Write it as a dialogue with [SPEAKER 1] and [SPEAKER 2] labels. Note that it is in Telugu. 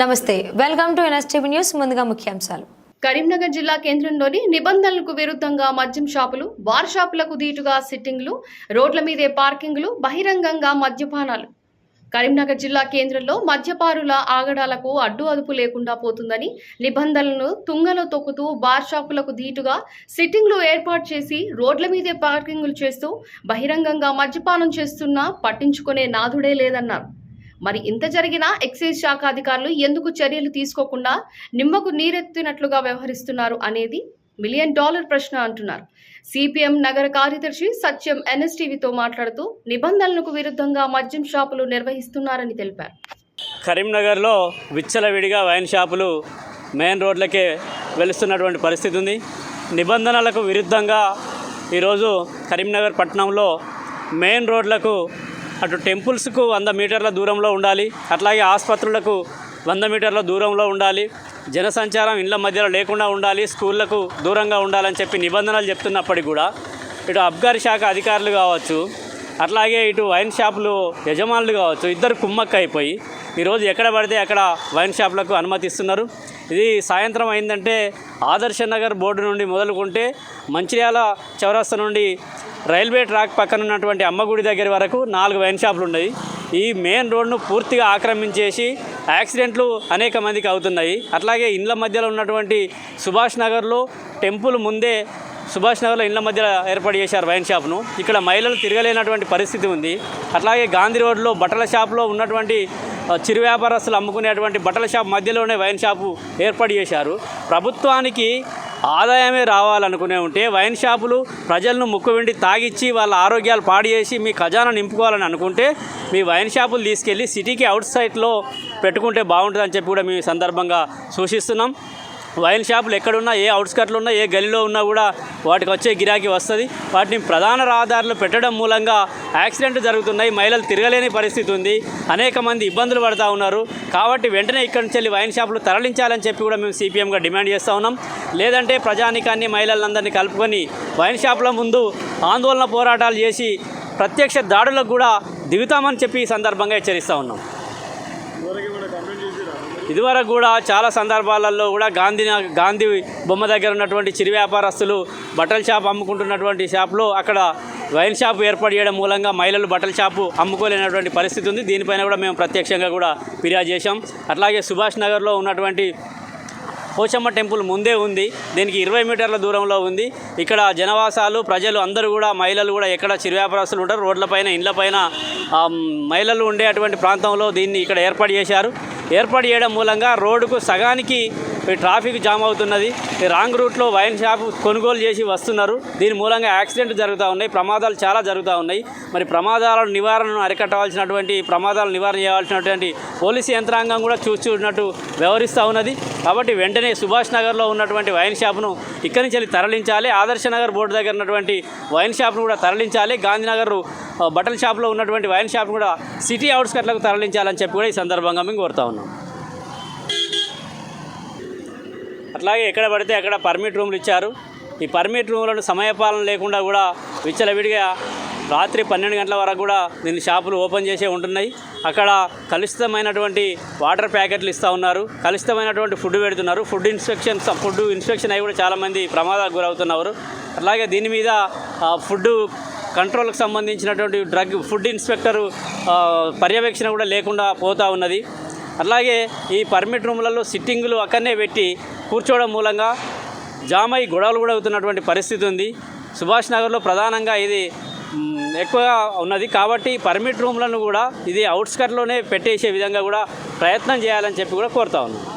[SPEAKER 1] నమస్తే వెల్కమ్ టు ఎన్ఎస్టీవీ న్యూస్ ముందుగా ముఖ్యాంశాలు.
[SPEAKER 2] కరీంనగర్ జిల్లా కేంద్రంలోని నిబంధనలకు విరుద్ధంగా మద్యం షాపులు బార్ షాపులకు దీటుగా సిట్టింగ్లు రోడ్ల మీదే పార్కింగ్లు బహిరంగంగా మద్యపానాలు. కరీంనగర్ జిల్లా కేంద్రంలో మద్యపారుల ఆగడాలకు అడ్డు అదుపు లేకుండా పోతుందని నిబంధనలను తుంగలో తొక్కుతూ బార్ షాపులకు దీటుగా సిట్టింగ్లు ఏర్పాటు చేసి రోడ్ల మీదే పార్కింగులు చేస్తూ బహిరంగంగా మద్యపానం చేస్తున్నా పట్టించుకునే నాథుడే లేదన్నారు. మరి ఇంత జరిగినా ఎక్సైజ్ శాఖ అధికారులు ఎందుకు చర్యలు తీసుకోకుండా నిమ్మకు నీరెత్తినట్లుగా వ్యవహరిస్తున్నారు అనేది మిలియన్ డాలర్ ప్రశ్న అంటున్నారు. సిపిఎం నగర కార్యదర్శి సత్యం ఎన్ఎస్టీవీతో మాట్లాడుతూ నిబంధనలకు విరుద్ధంగా మద్యం షాపులు నిర్వహిస్తున్నారని తెలిపారు.
[SPEAKER 3] కరీంనగర్లో విచ్చలవిడిగా వైన్ షాపులు మెయిన్ రోడ్లకే వెలుస్తున్నటువంటి పరిస్థితి ఉంది. నిబంధనలకు విరుద్ధంగా ఈరోజు కరీంనగర్ పట్టణంలో మెయిన్ రోడ్లకు అటు టెంపుల్స్కు వంద మీటర్ల దూరంలో ఉండాలి అట్లాగే ఆసుపత్రులకు వంద మీటర్ల దూరంలో ఉండాలి జనసంచారం ఇళ్ళ మధ్యలో లేకుండా ఉండాలి స్కూళ్ళకు దూరంగా ఉండాలని చెప్పి నిబంధనలు చెప్తున్నప్పటికీ కూడా ఇటు అబ్కారీ శాఖ అధికారులు కావచ్చు అట్లాగే ఇటు వైన్ షాపులు యజమానులు కావచ్చు ఇద్దరు కుమ్మక్క అయిపోయి ఈరోజు ఎక్కడ పడితే అక్కడ వైన్ షాప్లకు అనుమతిస్తున్నారు. ఇది సాయంత్రం అయిందంటే ఆదర్శ నగర్ బోర్డు నుండి మొదలుకుంటే మంచిర్యాల చౌరస్తా నుండి రైల్వే ట్రాక్ పక్కన ఉన్నటువంటి అమ్మగుడి దగ్గర వరకు నాలుగు వైన్ షాపులు ఉన్నాయి. ఈ మెయిన్ రోడ్ను పూర్తిగా ఆక్రమించేసి యాక్సిడెంట్లు అనేక మందికి అవుతున్నాయి. అట్లాగే ఇండ్ల మధ్యలో ఉన్నటువంటి సుభాష్ నగర్లో టెంపుల్ ముందే సుభాష్ నగర్లో ఇండ్ల మధ్య ఏర్పాటు చేశారు వైన్ షాప్ను. ఇక్కడ మహిళలు తిరగలేనటువంటి పరిస్థితి ఉంది. అట్లాగే గాంధీ రోడ్లో బట్టల షాప్లో ఉన్నటువంటి చిరు వ్యాపారస్తులు అమ్ముకునేటువంటి బట్టల షాప్ మధ్యలోనే వైన్ షాపు ఏర్పాటు చేశారు. ప్రభుత్వానికి ఆదాయమే రావాలనుకునే ఉంటే వైన్ షాపులు ప్రజలను ముక్కు వెండి తాగిచ్చి వాళ్ళ ఆరోగ్యాలు పాడు చేసి మీ ఖజానా నింపుకోవాలని అనుకుంటే మీ వైన్ షాపులు తీసుకెళ్ళి సిటీకి అవుట్ సైడ్లో పెట్టుకుంటే బాగుంటుందని చెప్పి కూడా మేము ఈ సందర్భంగా సూచిస్తున్నాం. వైన్ షాపులు ఎక్కడున్నా ఏ అవుట్స్కట్లో ఉన్నా ఏ గల్లీలో ఉన్నా కూడా వాటికి వచ్చే గిరాకీ వస్తుంది. వాటిని ప్రధాన రహదారులు పెట్టడం మూలంగా యాక్సిడెంట్ జరుగుతున్నాయి. మహిళలు తిరగలేని పరిస్థితి ఉంది. అనేక మంది ఇబ్బందులు పడుతూ ఉన్నారు. కాబట్టి వెంటనే ఇక్కడి నుంచి వెళ్ళి వైన్ షాపులు తరలించాలని చెప్పి కూడా మేము సిపిఎంగా డిమాండ్ చేస్తూ ఉన్నాం. లేదంటే ప్రజానికాన్ని మహిళలందరినీ కలుపుకొని వైన్ షాపుల ముందు ఆందోళన పోరాటాలు చేసి ప్రత్యక్ష దాడులకు కూడా దిగుతామని చెప్పి ఈ సందర్భంగా హెచ్చరిస్తూ ఉన్నాం. ఇదివరకు కూడా చాలా సందర్భాలలో కూడా గాంధీ గాంధీ బొమ్మ దగ్గర ఉన్నటువంటి చిరు వ్యాపారస్తులు బట్టల షాప్ అమ్ముకుంటున్నటువంటి షాప్లో అక్కడ వైన్ షాప్ ఏర్పాటు చేయడం మూలంగా మహిళలు బట్టల షాపు అమ్ముకోలేనటువంటి పరిస్థితి ఉంది. దీనిపైన కూడా మేము ప్రత్యక్షంగా కూడా ఫిర్యాదు చేశాం. అట్లాగే సుభాష్ నగర్లో ఉన్నటువంటి పోచమ్మ టెంపుల్ ముందే ఉంది. దీనికి ఇరవై మీటర్ల దూరంలో ఉంది. ఇక్కడ జనవాసాలు ప్రజలు అందరూ కూడా మహిళలు కూడా ఎక్కడ చిరు వ్యాపారస్తులు ఉంటారు రోడ్లపైన ఇండ్లపైన మహిళలు ఉండేటువంటి ప్రాంతంలో దీన్ని ఇక్కడ ఏర్పాటు చేశారు. ఏర్పాటు చేయడం మూలంగా రోడ్డుకు సగానికి ట్రాఫిక్ జామ్ అవుతున్నది. ఈ రాంగ్ రూట్లో వైన్ షాప్ కొనుగోలు చేసి వస్తున్నారు. దీని మూలంగా యాక్సిడెంట్ జరుగుతూ ఉన్నాయి. ప్రమాదాలు చాలా జరుగుతూ ఉన్నాయి. మరి ప్రమాదాల నివారణను అరికట్టవలసినటువంటి ప్రమాదాలు నివారణ చేయాల్సినటువంటి పోలీసు యంత్రాంగం కూడా చూస్తున్నట్టు వ్యవహరిస్తూ ఉన్నది. కాబట్టి వెంటనే సుభాష్ నగర్లో ఉన్నటువంటి వైన్ షాప్ను ఇక్కడి నుంచి వెళ్ళి తరలించాలి. ఆదర్శ నగర్ బోర్డు దగ్గర ఉన్నటువంటి వైన్ షాప్ను కూడా తరలించాలి. గాంధీనగర్ బట్టల షాప్లో ఉన్నటువంటి వైన్ షాప్ను కూడా సిటీ అవుట్స్కట్లకు తరలించాలని చెప్పి కూడా ఈ సందర్భంగా మేము కోరుతా ఉన్నాం. అట్లాగే ఎక్కడ పడితే అక్కడ పర్మిట్ రూమ్లు ఇచ్చారు. ఈ పర్మిట్ రూమ్లను సమయపాలన లేకుండా కూడా విచ్చలవిడిగా రాత్రి పన్నెండు గంటల వరకు కూడా దీన్ని షాపులు ఓపెన్ చేసే ఉంటున్నాయి. అక్కడ కలుషితమైనటువంటి వాటర్ ప్యాకెట్లు ఇస్తూ ఉన్నారు. కలుషితమైనటువంటి ఫుడ్ పెడుతున్నారు. ఫుడ్ ఇన్స్పెక్షన్ ఫుడ్ ఇన్స్పెక్షన్ అయి కూడా చాలామంది ప్రమాదాలకు గురవుతున్నారు. అలాగే దీని మీద ఫుడ్ కంట్రోల్కి సంబంధించినటువంటి డ్రగ్ ఫుడ్ ఇన్స్పెక్టరు పర్యవేక్షణ కూడా లేకుండా పోతూ ఉన్నది. అలాగే ఈ పర్మిట్ రూమ్లలో సిట్టింగులు అక్కడనే పెట్టి కూర్చోవడం మూలంగా జామై గొడవలు కూడా అవుతున్నటువంటి పరిస్థితి ఉంది. సుభాష్ నగర్లో ప్రధానంగా ఇది ఎక్కువగా ఉన్నది. కాబట్టి పర్మిట్ రూమ్లను కూడా ఇది అవుట్స్కట్లోనే పెట్టేసే విధంగా కూడా ప్రయత్నం చేయాలని చెప్పి కూడా కోరుతా ఉన్నాను